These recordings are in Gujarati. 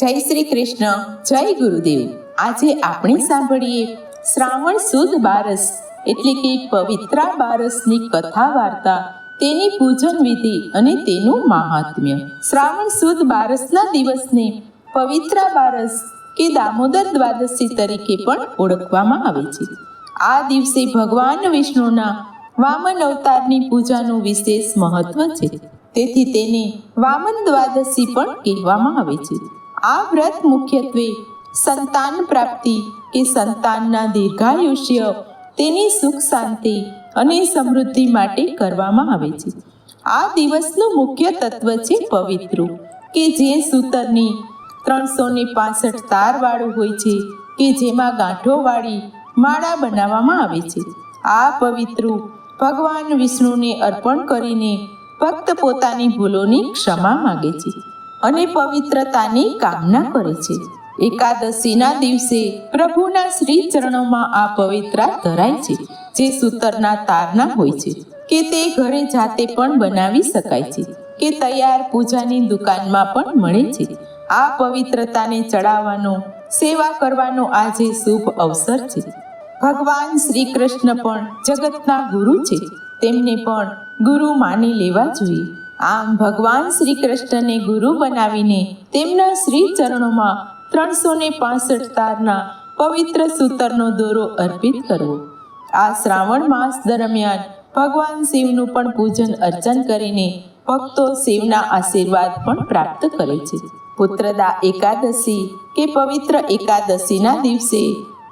જય શ્રી કૃષ્ણ, જય ગુરુદેવ. આજે આપણે સાંભળીએ શ્રાવણ સુદ બારસ, એટલે કે પવિત્રા બારસની કથા વાર્તા, તેની પૂજન વિધિ અને તેનું મહાત્મ્ય. શ્રાવણ સુદ બારસના દિવસને પવિત્રા બારસ કે દામોદર દ્વાદશી તરીકે પણ ઓળખવામાં આવે છે. આ દિવસે ભગવાન વિષ્ણુના વામન અવતારની પૂજાનું વિશેષ મહત્વ છે. તેથી તેને વામન દ્વાદશી પણ કહેવામાં આવે છે. આ વ્રત મુખ્યત્વે સંતાન પ્રાપ્તિ કે સંતાનના દીર્ઘાયુષ્ય, તેની સુખ શાંતિ અને સમૃદ્ધિ માટે કરવામાં આવે છે. આ દિવસનું મુખ્ય તત્વ છે પવિત્ર, કે જે સૂતરની ત્રણસો ને પાસઠ તાર વાળું હોય છે, કે જેમાં ગાંઠો વાળી માળા બનાવવામાં આવે છે. આ પવિત્ર ભગવાન વિષ્ણુને અર્પણ કરીને ભક્ત પોતાની ભૂલોની ક્ષમા માગે છે. અને પવિત્રતાની કામના કરે છે. એકાદશીના દિવસે પ્રભુના શ્રી ચરણોમાં આ પવિત્રા ધરાય છે, જે સૂતરના તારના હોય છે, કે તે ઘરે જાતે પણ બનાવી શકાય છે, કે તૈયાર પૂજાની દુકાનમાં પણ મળે છે. આ પવિત્રતાને ચડાવવાનો, સેવા કરવાનો આજે શુભ અવસર છે. ભગવાન શ્રી કૃષ્ણ પણ જગતના ગુરુ છે, તેમને પણ ગુરુ માની લેવા જોઈએ. આમ ભગવાન શ્રી કૃષ્ણને ગુરુ બનાવીને તેમના શ્રી ચરણોમાં ત્રણસો ને પાસઠ તારના પવિત્ર સૂતરનો દોરો અર્પિત કરવો. આ શ્રાવણ માસ દરમિયાન ભગવાન શિવનું પણ પૂજન અર્ચન કરીને ભક્તો શિવના આશીર્વાદ પણ પ્રાપ્ત કરે છે. પુત્રદા એકાદશી કે પવિત્ર એકાદશીના દિવસે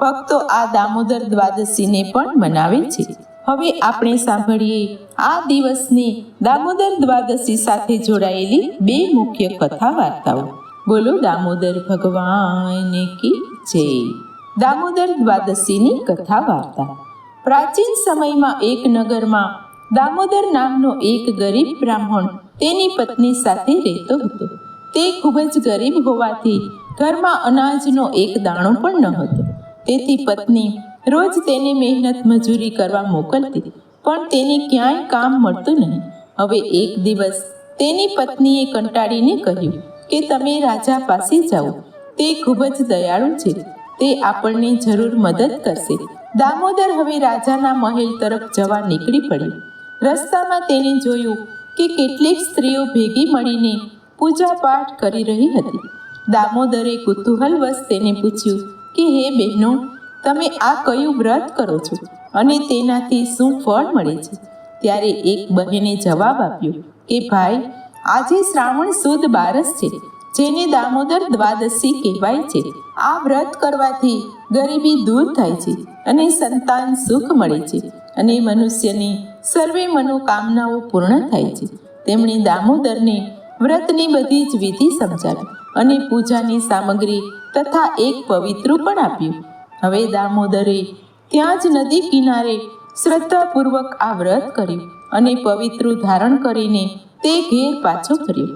ભક્તો આ દામોદર દ્વાદશીને પણ મનાવે છે. હવે આપણે સાંભળીએ આ દિવસની દામોદર દ્વાદશી સાથે જોડાયેલી બે મુખ્ય કથા વાર્તાઓ. બોલો દામોદર ભગવાન કી જય. દામોદર દ્વાદશીની કથા વાર્તા. પ્રાચીન સમયમાં એક નગરમાં દામોદર નામનો એક ગરીબ બ્રાહ્મણ તેની પત્ની સાથે રહેતો હતો. તે ખૂબ જ ગરીબ હોવાથી ઘરમાં અનાજનો એક દાણો પણ ન હતો તેથી પત્ની રોજ તેને મહેનત મજૂરી કરવા મોકલતી, પણ તેને ક્યાંય કામ મળતું નહીં. હવે એક દિવસ તેની પત્નીએ કંટાળીને કહ્યું કે તમે રાજા પાસે જાઓ. તે ખૂબ જ દયાળુ છે. તે આપણને જરૂર મદદ કરશે. દામોદર હવે રાજાના મહેલ તરફ જવા નીકળી પડ્યો. રસ્તામાં તેણે જોયું કે કેટલીક સ્ત્રીઓ ભેગી મળીને પૂજા પાઠ કરી રહી હતી. દામોદરે કુતૂહલવશ તેને પૂછ્યું કે, હે બહેનો તમે આ કયું વ્રત કરો છો? અને તેનાથી શું ફળ મળે છે? ત્યારે એક બહેને જવાબ આપ્યો કે, ભાઈ, આજે શ્રાવણ સુદ બારસ છે, જેને દામોદર દ્વાદશી કહેવાય છે. આ વ્રત કરવાથી ગરીબી દૂર થાય છે અને સંતાન સુખ મળે છે અને મનુષ્યની સર્વે મનોકામનાઓ પૂર્ણ થાય છે. તેમણે દામોદરને વ્રતની બધી જ વિધિ સમજાવી અને પૂજાની સામગ્રી તથા એક પવિત્ર પણ આપ્યું. હવે દામોદરે ત્યાં જ નદી કિનારે શ્રદ્ધાપૂર્વક આ વ્રત કર્યું અને પવિત્ર ધારણ કરીને તે ઘેર પાછો ફર્યો.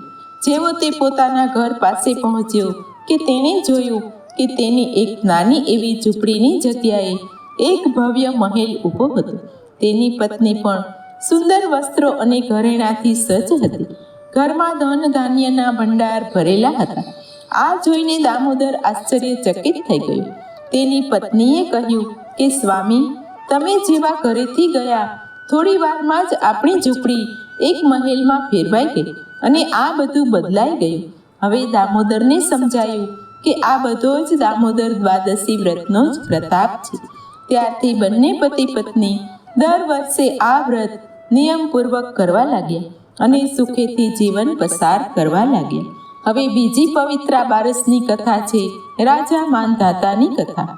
જેવો તે પોતાના ઘર પાસે પહોંચ્યો કે તેણે જોયું કે તેની એક નાની એવી ઝૂંપડીની જગ્યાએ એક ભવ્ય મહેલ ઊભો હતો. તેની પત્ની પણ સુંદર વસ્ત્રો અને ઘરેણાથી સજ્જ હતી. ઘરમાં ધન ધાન્યના ભંડાર ભરેલા હતા. આ જોઈને દામોદર આશ્ચર્યચકિત થઈ ગયો. તેની પત્નીએ કહ્યું કે સ્વામી, તમે જેવા ઘરેથી ગયા, થોડી વારમાં જ આપણી ઝૂંપડી એક મહેલમાં ફેરવાઈ ગઈ અને આ બધું બદલાઈ ગયું. હવે દામોદરને સમજાયું કે આ બધો જ દામોદર દ્વાદશી વ્રતનો જ પ્રતાપ છે. ત્યારથી બંને પતિ પત્ની દર વર્ષે આ વ્રત નિયમપૂર્વક કરવા લાગ્યા અને સુખેથી જીવન પસાર કરવા લાગ્યા. હવે બીજી પવિત્રા બારસની કથા છે, રાજા માનધાતાની કથા.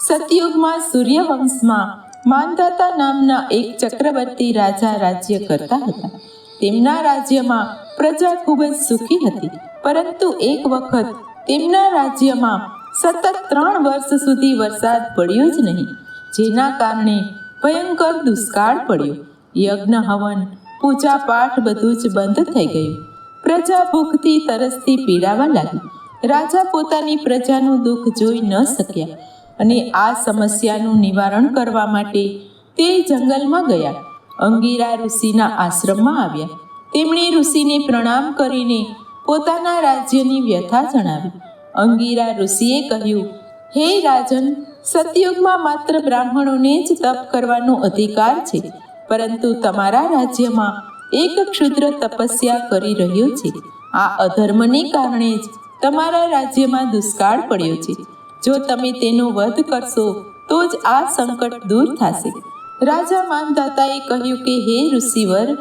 સતયુગમાં સૂર્યવંશમાં માનધાતા નામના એક ચક્રવર્તી રાજા રાજ્ય કરતા હતા. તેમના રાજ્યમાં પ્રજા ખૂબ જ સુખી હતી, પરંતુ એક વખત તેમના રાજ્યમાં સતત ત્રણ વર્ષ સુધી વરસાદ પડ્યો જ નહીં, જેના કારણે ભયંકર દુષ્કાળ પડ્યો. યજ્ઞ હવન પૂજા પાઠ બધું જ બંધ થઈ ગયું. પ્રજા ભૂખથી તરસથી પીડાવા લાગી. રાજા પોતાની પ્રજાનું દુઃખ જોઈ ન શક્યા અને આ સમસ્યાનું નિવારણ કરવા માટે તે જંગલમાં ગયા. અંગીરા ઋષિના આશ્રમમાં આવ્યા. તેમણે ઋષિને પ્રણામ કરીને પોતાના રાજ્યની વ્યથા જણાવી. અંગીરા ઋષિએ કહ્યું, હે રાજન, સતયુગમાં માત્ર બ્રાહ્મણોને જ તપ કરવાનો અધિકાર છે, પરંતુ તમારા રાજ્યમાં એક ક્ષુદ્ર તપસ્યા કરી રહ્યો છે. આ અધર્મને કારણે જ તમારા રાજ્યમાં દુષ્કાળ પડ્યો છે. જો તમે તેનો વધ કરશો, તો જ આ સંકટ દૂર થશે. રાજા માનદાતાએ કહ્યું કે, હે ઋષિવર,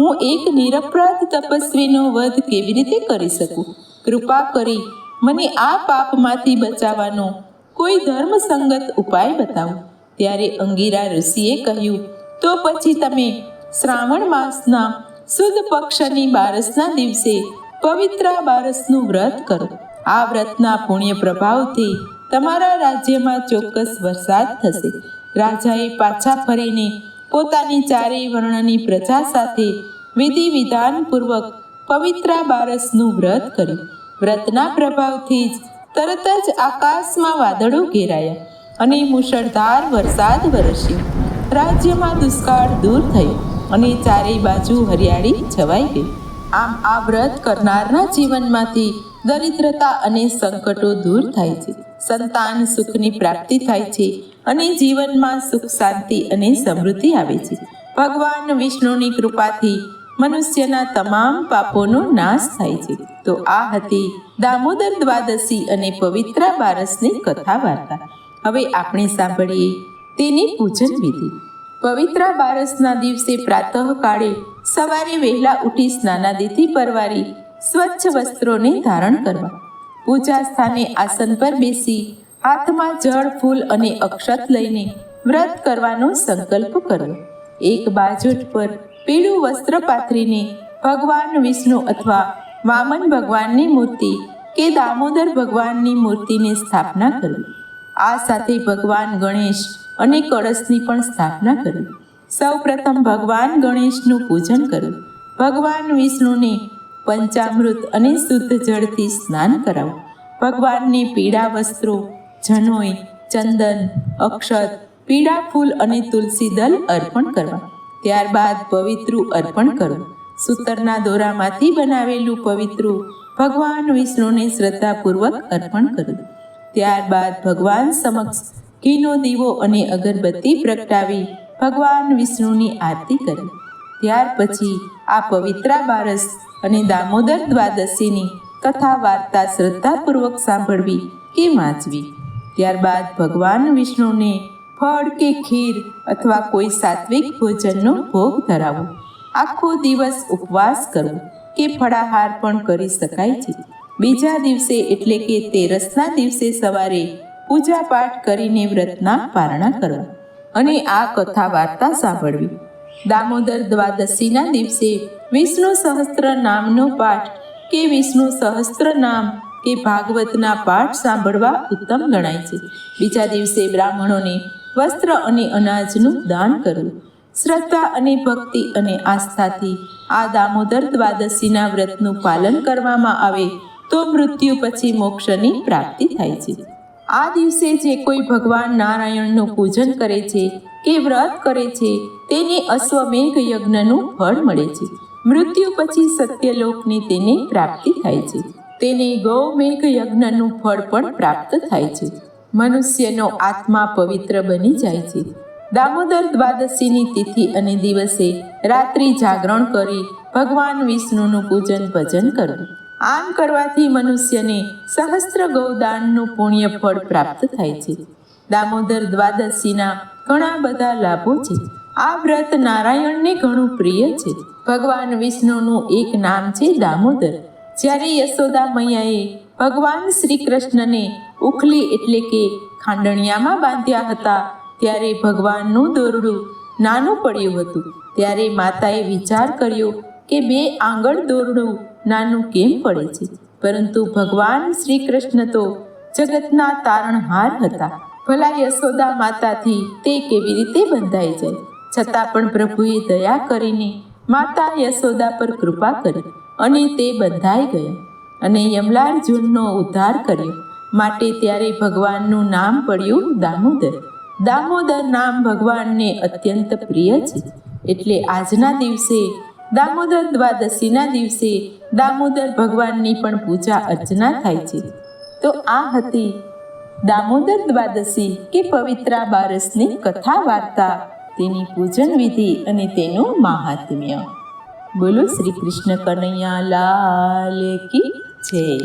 હું એક નિરપરાધ તપસ્વીનો વધ કેવી રીતે કરી શકું? કૃપા કરી મને આ પાપમાંથી બચાવવાનો કોઈ ધર્મસંગત ઉપાય બતાવો. ત્યારે અંગીરા ઋષિએ કહ્યું, તો પછી તમે શ્રાવણ માસના સુદ પક્ષની બારસના દિવસે પવિત્ર બારસનું વ્રત કરો. આ વ્રતના પુણ્ય પ્રભાવથી તમારા રાજ્યમાં ચોક્કસ વરસાદ થશે. રાજાએ પાછા ફરીને પોતાની ચારેય વર્ણની પ્રજા સાથે વિધિ વિધાનપૂર્વક પવિત્ર બારસનું વ્રત કર્યું. વ્રતના પ્રભાવથી જ તરત જ આકાશમાં વાદળો ઘેરાયા અને મુશળધાર વરસાદ વરસ્યો. રાજ્યમાં દુષ્કાળ દૂર થયો. અને ચારેય બાજુ હરિયાળી છવાઈ ગઈ. આમ આ વ્રત કરનારના જીવનમાંથી દરિદ્રતા અને સંકટો દૂર થાય છે. સંતાન સુખની પ્રાપ્તિ થાય છે અને જીવનમાં સુખ, શાંતિ અને સમૃદ્ધિ આવે છે. ભગવાન વિષ્ણુની કૃપાથી મનુષ્યના તમામ પાપોનો નાશ થાય છે. તો આ હતી દામોદર દ્વાદશી અને પવિત્ર બારસની કથા વાર્તા હવે આપણે સાંભળીએ તેની પૂજન વિધિ. પવિત્ર બારસના દિવસે પ્રાતઃકાળે સવારે વહેલા ઉઠી સ્નાનાદિથી પરવારી સ્વચ્છ વસ્ત્રોને ધારણ કરવા. પૂજા સ્થાને આસન પર બેસી હાથમાં જળ, ફૂલ અને અક્ષત લઈને વ્રત કરવાનો સંકલ્પ કરો એક બાજુટ પર પીળું વસ્ત્ર પાથરીને ભગવાન વિષ્ણુ અથવા વામન ભગવાનની મૂર્તિ કે દામોદર ભગવાનની મૂર્તિની સ્થાપના કરવી આ સાથે ભગવાન ગણેશ અને કળશની પણ સ્થાપના કરી. સૌ પ્રથમ ભગવાન ગણેશનું પૂજન કર્યું. ભગવાન વિષ્ણુને પંચામૃત અને શુદ્ધ જળથી સ્નાન કરાવો. ભગવાનને પીળા વસ્ત્રો, જનોઈ, ચંદન, અક્ષત, પીળા ફૂલ અને તુલસી દલ અર્પણ કરવા. ત્યારબાદ પવિત્રું અર્પણ કરો. સૂતરના દોરામાંથી બનાવેલું પવિત્રું ભગવાન વિષ્ણુને શ્રદ્ધાપૂર્વક અર્પણ કરો. ત્યારબાદ ભગવાન સમક્ષ ઘીનો દીવો અને અગરબત્તી પ્રગટાવી ભગવાન વિષ્ણુની આરતી કરી. ત્યાર પછી આ પવિત્રા બારસ અને દામોદર દ્વાદશીની કથા વાર્તા શ્રદ્ધાપૂર્વક સાંભળવી કે વાંચવી. ત્યારબાદ ભગવાન વિષ્ણુને ફળ કે ખીર અથવા કોઈ સાત્વિક ભોજનનો ભોગ ધરાવો. આખો દિવસ ઉપવાસ કરવો કે ફળાહાર પણ કરી શકાય છે. બીજા દિવસે એટલે કે તેરસના દિવસે સવારે પૂજા પાઠ કરીને વ્રતના પારણા કરવા અને આ કથા વાર્તા સાંભળવી. દામોદર દ્વાદશીના દિવસે વિષ્ણુ સહસ્ત્ર નામનો પાઠ કે વિષ્ણુ સહસ્ત્ર નામ કે ભાગવતના પાઠ સાંભળવા ઉત્તમ ગણાય છે. બીજા દિવસે બ્રાહ્મણોને વસ્ત્ર અને અનાજનું દાન કરવું. શ્રદ્ધા અને ભક્તિ અને આસ્થાથી આ દામોદર દ્વાદશીના વ્રતનું પાલન કરવામાં આવે તો મૃત્યુ પછી મોક્ષની પ્રાપ્તિ થાય છે. આ દિવસે જે કોઈ ભગવાન નારાયણનું પૂજન કરે છે, કે વ્રત કરે છે, તેને અશ્વમેઘ યજ્ઞનું ફળ મળે છે. મૃત્યુ પછી સત્યલોકની તેને પ્રાપ્તિ થાય છે. તેને ગૌમેઘ યજ્ઞનું ફળ પણ પ્રાપ્ત થાય છે. મનુષ્યનો આત્મા પવિત્ર બની જાય છે. દામોદર દ્વાદશીની તિથિ અને દિવસે રાત્રિ જાગરણ કરી ભગવાન વિષ્ણુનું પૂજન ભજન કરવું. આમ કરવાથી મનુષ્યને સહસ્ત્ર ગૌદાનનું પુણ્ય ફળ પ્રાપ્ત થાય છે. દામોદર દ્વાદશીના ઘણા બધા લાભો છે. આ વ્રત નારાયણને ઘણું પ્રિય છે. ભગવાન વિષ્ણુનું એક નામ છે દામોદર. જ્યારે યશોદા મૈયાએ ભગવાન શ્રી કૃષ્ણને ઉખલી એટલે કે ખાંડણિયામાં બાંધ્યા હતા, ત્યારે ભગવાનનું દોરડું નાનું પડ્યું હતું. ત્યારે માતાએ વિચાર કર્યો કે બે આંગળ દોરડું નાનું કેમ પડે છે? પરંતુ ભગવાન શ્રી કૃષ્ણ તો જગતના તારણહાર હતા. ભલા યશોદા માતાથી તે કેવી રીતે બંધાઈ જાય? છતાં પણ પ્રભુએ દયા કરીને માતા યશોદા પર કૃપા કરી અને તે બંધાઈ ગયા અને યમલાર્જુનનો ઉદ્ધાર કર્યો. માટે ત્યારે ભગવાનનું નામ પડ્યું દામોદર. દામોદર નામ ભગવાનને અત્યંત પ્રિય છે. એટલે આજના દિવસે દામોદર દ્વાદશીના દિવસે દામોદર ભગવાનની પણ પૂજા અર્ચના થાય છે. તો આ હતી દામોદર દ્વાદશી કે પવિત્રા બારસની કથા વાર્તા, તેની પૂજન વિધિ અને તેનું મહાત્મ્ય. બોલો શ્રી કૃષ્ણ કનૈયા લાલ કી જય.